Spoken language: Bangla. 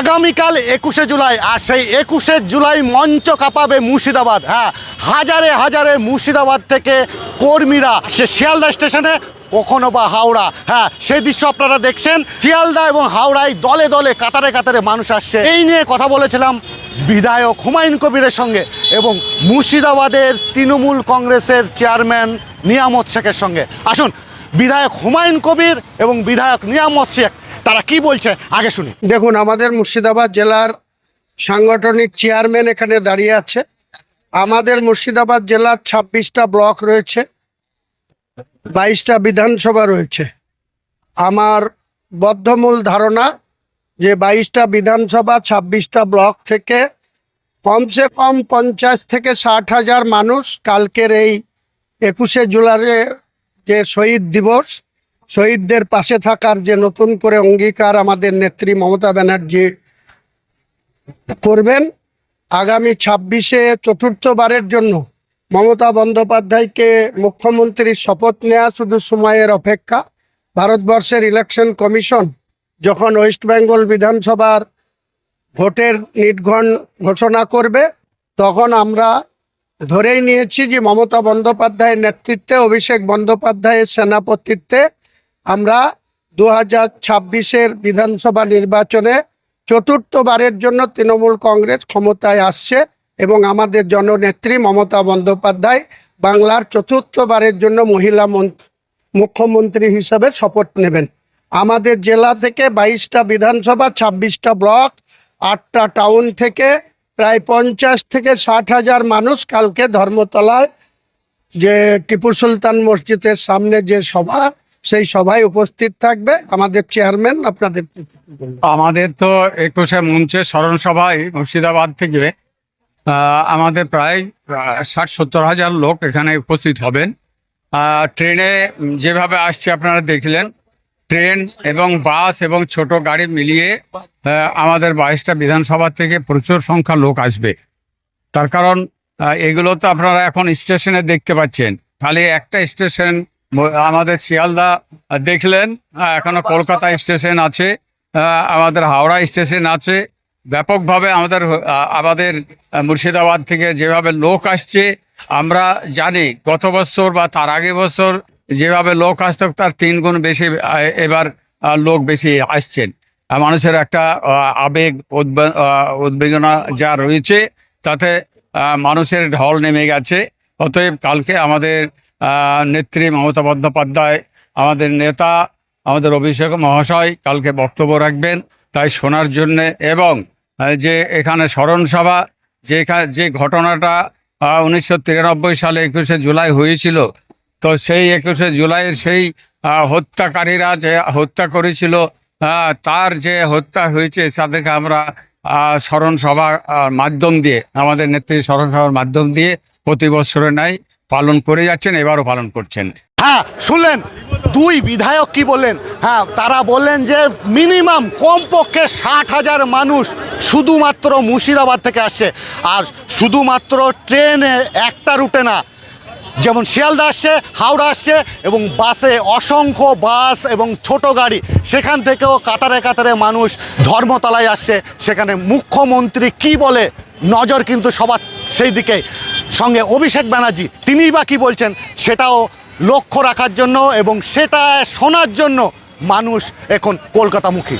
আগামীকাল একুশে জুলাই, আর সেই একুশে জুলাই মঞ্চ কাঁপাবে মুর্শিদাবাদ। হ্যাঁ হাজারে হাজারে মুর্শিদাবাদ থেকে কর্মীরা সে শিয়ালদা স্টেশনে, কখনো বা হাওড়া। হ্যাঁ সেই দৃশ্য আপনারা দেখছেন। শিয়ালদা এবং হাওড়ায় দলে দলে, কাতারে কাতারে মানুষ আসছে। এই নিয়ে কথা বলেছিলাম বিধায়ক হুমায়ুন কবিরের সঙ্গে এবং মুর্শিদাবাদের তৃণমূল কংগ্রেসের চেয়ারম্যান নিয়ামত শেখের সঙ্গে। আসুন বিধায়ক হুমায়ুন কবির এবং বিধায়ক নিয়ামত শেখ তারা কি বলছে? আগে শুনি। দেখুন, আমাদের মুর্শিদাবাদ জেলার সাংগঠনিক চেয়ারম্যান এখানে দাঁড়িয়ে আছে। আমাদের মুর্শিদাবাদ জেলার ছাব্বিশটা ব্লক রয়েছে, বাইশটা বিধানসভা রয়েছে। আমার বদ্ধমূল ধারণা যে বাইশটা বিধানসভা, ছাব্বিশটা ব্লক থেকে কমসে কম পঞ্চাশ থেকে ষাট হাজার মানুষ কালকের এই একুশে জুলাইয়ের যে শহীদ দিবস। শহীদদের পাশে থাকার যে নতুন করে অঙ্গীকার আমাদের নেত্রী মমতা ব্যানার্জি করবেন, আগামী ছাব্বিশে চতুর্থবারের জন্য মমতা বন্দ্যোপাধ্যায়কে মুখ্যমন্ত্রীর শপথ নেওয়া শুধু সময়ের অপেক্ষা, ভারতবর্ষের ইলেকশন কমিশন যখন ওয়েস্ট বেঙ্গল বিধানসভার ভোটের নির্ঘণ ঘোষণা করবে, তখন আমরা ধরেই নিয়েছি যে মমতা বন্দ্যোপাধ্যায়ের নেতৃত্বে, অভিষেক বন্দ্যোপাধ্যায়ের সেনাপতিত্বে আমরা দু হাজার ছাব্বিশের বিধানসভা নির্বাচনে চতুর্থবারের জন্য তৃণমূল কংগ্রেস ক্ষমতায় আসছে এবং আমাদের জননেত্রী মমতা বন্দ্যোপাধ্যায় বাংলার চতুর্থবারের জন্য মহিলা মন- মুখ্যমন্ত্রী হিসাবে শপথ নেবেন। আমাদের জেলা থেকে বাইশটা বিধানসভা, ছাব্বিশটা ব্লক, আটটা টাউন থেকে প্রায় পঞ্চাশ থেকে ষাট হাজার মানুষ কালকে ধর্মতলায় যে টিপু সুলতান মসজিদের সামনে যে সভা, সেই সভায় উপস্থিত থাকবে। আমাদের চেয়ারম্যান, আপনাদের আমাদের তো একুশে মঞ্চে স্মরণ সভায় মুর্শিদাবাদ থেকে আমাদের প্রায় ষাট সত্তর হাজার লোক এখানে উপস্থিত হবেন। ট্রেনে যেভাবে আসছে আপনারা দেখলেন ট্রেন এবং বাস এবং ছোট গাড়ি মিলিয়ে আমাদের বাইশটা বিধানসভা থেকে প্রচুর সংখ্যা লোক আসবে। তার কারণ এগুলো তো আপনারা এখন স্টেশনে দেখতে পাচ্ছেন। খালি একটা স্টেশন আমাদের শিয়ালদা দেখলেন এখনও কলকাতা স্টেশন আছে আমাদের হাওড়া স্টেশন আছে। ব্যাপকভাবে আমাদের আমাদের মুর্শিদাবাদ থেকে যেভাবে লোক আসছে, আমরা জানি গত বছর বা তার আগে বছর যেভাবে লোক আসতো তার তিন গুণ বেশি এবার লোক বেশি আসছেন। মানুষের একটা আবেগ উদ্বেগনা যা রয়েছে, তাতে মানুষের ঢল নেমে গেছে। অতএব কালকে আমাদের নেত্রী মমতা বন্দ্যোপাধ্যায়, আমাদের নেতা, আমাদের অভিষেক মহাশয় কালকে বক্তব্য রাখবেন। তাই শোনার জন্য এবং যে এখানে স্মরণসভা যে যে ঘটনাটা উনিশশো তিরানব্বই সালে একুশে জুলাই হয়েছিল তো সেই একুশে জুলাইয়ের সেই হত্যাকারীরা যে হত্যা করেছিল তার যে হত্যা হয়েছে, তাদেরকে আমরা স্মরণ সভার মাধ্যম দিয়ে, আমাদের নেত্রী স্মরণ সভার মাধ্যম দিয়ে প্রতি বছরে নাই পালন করে যাচ্ছেন, এবারও পালন করছেন। হ্যাঁ শুনলেন? দুই বিধায়ক কি বললেন? হ্যাঁ তারা বললেন যে মিনিমাম কমপক্ষে ষাট হাজার মানুষ শুধুমাত্র মুর্শিদাবাদ থেকে আসছে। আর শুধুমাত্র ট্রেনে একটা রুটে না যেমন শিয়ালদা আসছে, হাওড়া আসছে এবং বাসে অসংখ্য বাস এবং ছোট গাড়ি। সেখান থেকেও কাতারে কাতারে মানুষ ধর্মতলায় আসছে। সেখানে মুখ্যমন্ত্রী কি বলে? নজর কিন্তু সবার সেই দিকে সঙ্গে অভিষেক ব্যানার্জি, তিনিই বা কী বলছেন? সেটাও লক্ষ্য রাখার জন্য এবং সেটা শোনার জন্য মানুষ এখন কলকাতামুখী।